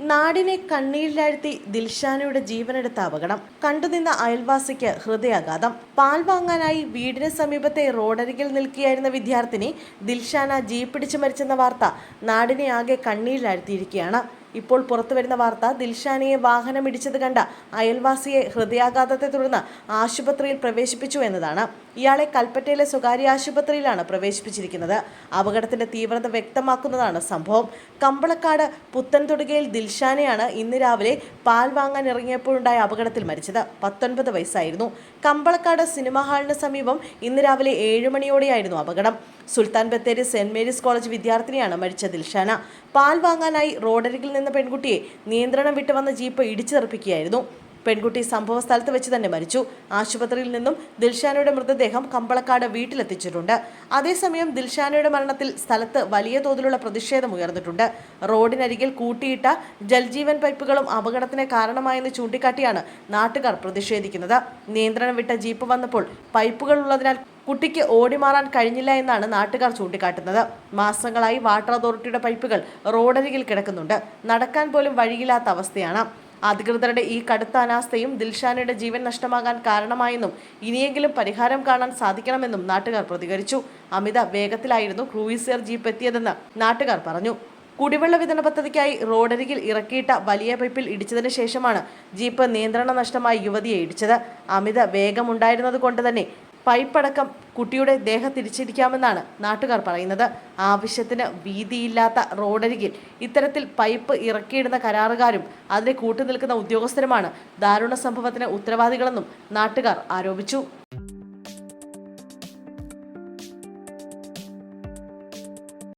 നാടിനെ കണ്ണീരിലാഴ്ത്തി ദിൽഷാനയുടെ ജീവനെടുത്ത അപകടം. കണ്ടുനിന്ന അയൽവാസിക്ക് ഹൃദയാഘാതം. പാൽ വാങ്ങാനായി വീടിന് സമീപത്തെ റോഡരികിൽ നിൽക്കുകയായിരുന്ന വിദ്യാർത്ഥിനി ദിൽഷാന ജീപ്പിടിച്ചു മരിച്ചെന്ന വാർത്ത നാടിനെ ആകെ കണ്ണീരിലാഴ്ത്തിയിരിക്കുകയാണ്. ഇപ്പോൾ പുറത്തു വരുന്ന വാർത്ത ദിൽഷാനയെ വാഹനമിടിച്ചത് കണ്ട അയൽവാസിയെ ഹൃദയാഘാതത്തെ തുടർന്ന് ആശുപത്രിയിൽ പ്രവേശിപ്പിച്ചു എന്നതാണ്. ഇയാളെ കൽപ്പറ്റയിലെ സ്വകാര്യ ആശുപത്രിയിലാണ് പ്രവേശിപ്പിച്ചിരിക്കുന്നത്. അപകടത്തിന്റെ തീവ്രത വ്യക്തമാക്കുന്നതാണ് സംഭവം. കമ്പളക്കാട് പുത്തൻതൊടുകയിൽ ദിൽഷാനയാണ് ഇന്ന് രാവിലെ പാൽ വാങ്ങാൻ ഇറങ്ങിയപ്പോഴുണ്ടായ അപകടത്തിൽ മരിച്ചത്. പത്തൊൻപത് വയസ്സായിരുന്നു. കമ്പളക്കാട് സിനിമാ ഹാളിന് സമീപം ഇന്ന് രാവിലെ ഏഴ് മണിയോടെയായിരുന്നു അപകടം. Sultan Bathery saint Mary's college വിദ്യാർത്ഥിനിയാണ് മരിച്ച ദിൽഷാന. പാൽ വാങ്ങാനായി റോഡരികിൽ നിന്ന പെൺകുട്ടിയെ നിയന്ത്രണം വിട്ടുവന്ന ജീപ്പ് ഇടിച്ചു തെറിപ്പിക്കുകയായിരുന്നു പെൺകുട്ടി സംഭവ സ്ഥലത്ത് വെച്ച് തന്നെ മരിച്ചു. ആശുപത്രിയിൽ നിന്നും ദിൽഷാനയുടെ മൃതദേഹം കമ്പളക്കാട് വീട്ടിലെത്തിച്ചിട്ടുണ്ട്. അതേസമയം ദിൽഷാനയുടെ മരണത്തിൽ സ്ഥലത്ത് വലിയ തോതിലുള്ള പ്രതിഷേധം ഉയർന്നിട്ടുണ്ട്. റോഡിനരികിൽ കൂട്ടിയിട്ട ജൽജീവൻ പൈപ്പുകളും അപകടത്തിന് കാരണമായെന്ന് ചൂണ്ടിക്കാട്ടിയാണ് നാട്ടുകാർ പ്രതിഷേധിക്കുന്നത്. നിയന്ത്രണം വിട്ട ജീപ്പ് വന്നപ്പോൾ പൈപ്പുകൾ ഉള്ളതിനാൽ കുട്ടിക്ക് ഓടിമാറാൻ കഴിഞ്ഞില്ല എന്നാണ് നാട്ടുകാർ ചൂണ്ടിക്കാട്ടുന്നത്. മാസങ്ങളായി വാട്ടർ അതോറിറ്റിയുടെ പൈപ്പുകൾ റോഡരികിൽ കിടക്കുന്നുണ്ട്. നടക്കാൻ പോലും വഴിയില്ലാത്ത അവസ്ഥയാണ്. അധികൃതരുടെ ഈ കടുത്ത അനാസ്ഥയും ദിൽഷാനയുടെ ജീവൻ നഷ്ടമാകാൻ കാരണമായെന്നും ഇനിയെങ്കിലും പരിഹാരം കാണാൻ സാധിക്കണമെന്നും നാട്ടുകാർ പ്രതികരിച്ചു. അമിത വേഗത്തിലായിരുന്നു ക്രൂയിസർ ജീപ്പ് എത്തിയതെന്ന് നാട്ടുകാർ പറഞ്ഞു. കുടിവെള്ള വിതരണ പദ്ധതിക്കായി റോഡരികിൽ ഇറക്കിയിട്ട വലിയ പൈപ്പിൽ ഇടിച്ചതിന് ശേഷമാണ് ജീപ്പ് നിയന്ത്രണ നഷ്ടമായി യുവതിയെ ഇടിച്ചത്. അമിത വേഗമുണ്ടായിരുന്നത് കൊണ്ട് തന്നെ പൈപ്പടക്കം കുട്ടിയുടെ ദേഹത്തിരിച്ചിരിക്കാമെന്നാണ് നാട്ടുകാർ പറയുന്നത്. ആവശ്യത്തിന് വീതിയില്ലാത്ത റോഡരികിൽ ഇത്തരത്തിൽ പൈപ്പ് ഇറക്കിയിടുന്ന കരാറുകാരും അതിനെ കൂട്ടുനിൽക്കുന്ന ഉദ്യോഗസ്ഥരുമാണ് ദാരുണ സംഭവത്തിന് ഉത്തരവാദികളെന്നും നാട്ടുകാർ ആരോപിച്ചു.